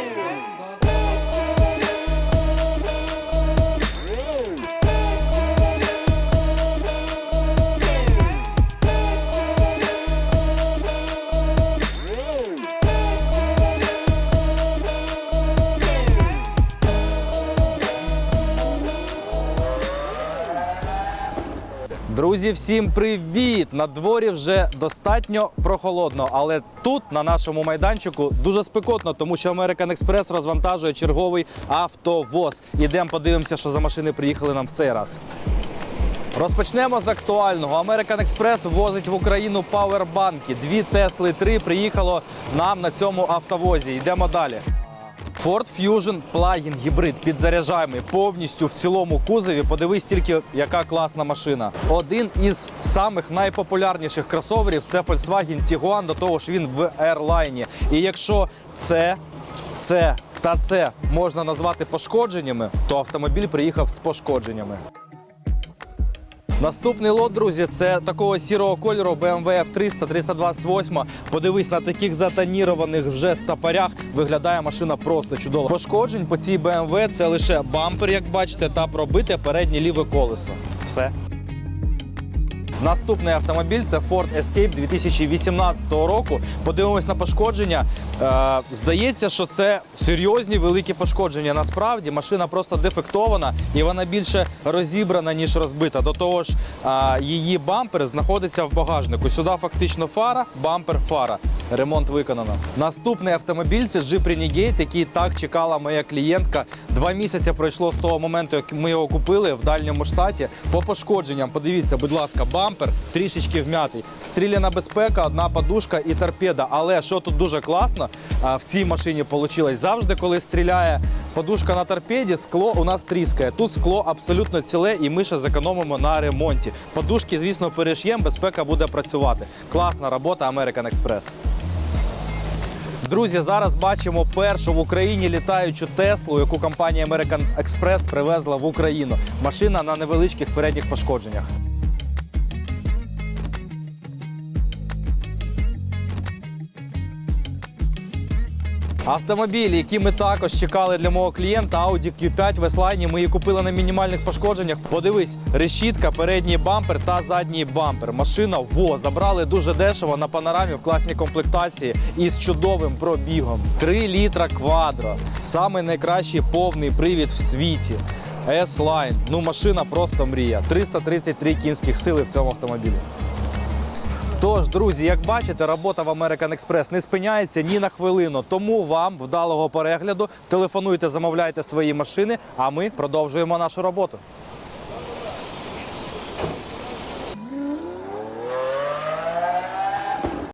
Hey! Друзі, всім привіт! На дворі вже достатньо прохолодно, але тут, на нашому майданчику, дуже спекотно, тому що American Express розвантажує черговий автовоз. Ідемо подивимося, що за машини приїхали нам в цей раз. Розпочнемо з актуального. American Express ввозить в Україну пауербанки. Дві Тесли 3 приїхало нам на цьому автовозі. Йдемо далі. Ford Fusion плагін гібрид підзаряджаємий повністю в цілому кузові. Подивись тільки, яка класна машина. Один із самих найпопулярніших кросоверів це Volkswagen Tiguan, до того ж він в Airline. І якщо це, це та це можна назвати пошкодженнями, то автомобіль приїхав з пошкодженнями. Наступний лот, друзі, це такого сірого кольору BMW F300 328. Подивись на таких затонірованих вже стапарях. Виглядає машина просто чудово. Пошкоджень по цій BMW це лише бампер, як бачите, та пробите переднє ліве колесо. Все. Наступний автомобіль це Ford Escape 2018 року. Подивимось на пошкодження. Е, здається, що це серйозні великі пошкодження. Насправді машина просто дефектована і вона більше розібрана, ніж розбита. До того ж, е, її бампер знаходиться в багажнику. Сюди фактично фара, бампер, фара. Ремонт виконано. Наступний автомобіль це Jeep Renegade, який так чекала моя клієнтка. Два місяці пройшло з того моменту, як ми його купили в дальньому штаті. По пошкодженням, подивіться, будь ласка, бампер трішечки вмятий. Стріляна безпека, одна подушка і торпеда. Але що тут дуже класно в цій машині вийшло, завжди, коли стріляє подушка на торпеді, скло у нас тріскає. Тут скло абсолютно ціле, і ми ще зекономимо на ремонті. Подушки, звісно, переш'єм, безпека буде працювати. Класна робота American Express. Друзі, зараз бачимо першу в Україні літаючу Теслу, яку компанія American Express привезла в Україну. Машина на невеличких передніх пошкодженнях. Автомобілі, які ми також чекали для мого клієнта, Audi Q5 в S-Line, ми її купили на мінімальних пошкодженнях. Подивись, решітка, передній бампер та задній бампер. Машина во забрали дуже дешево на панорамі в класній комплектації і з чудовим пробігом. 3 літра квадро. Самий найкращий повний привід в світі. S-Line. Ну, машина просто мрія. 333 кінських сили в цьому автомобілі. Тож, друзі, як бачите, робота в American Express не спиняється ні на хвилину. Тому вам вдалого перегляду. Телефонуйте, замовляйте свої машини, а ми продовжуємо нашу роботу.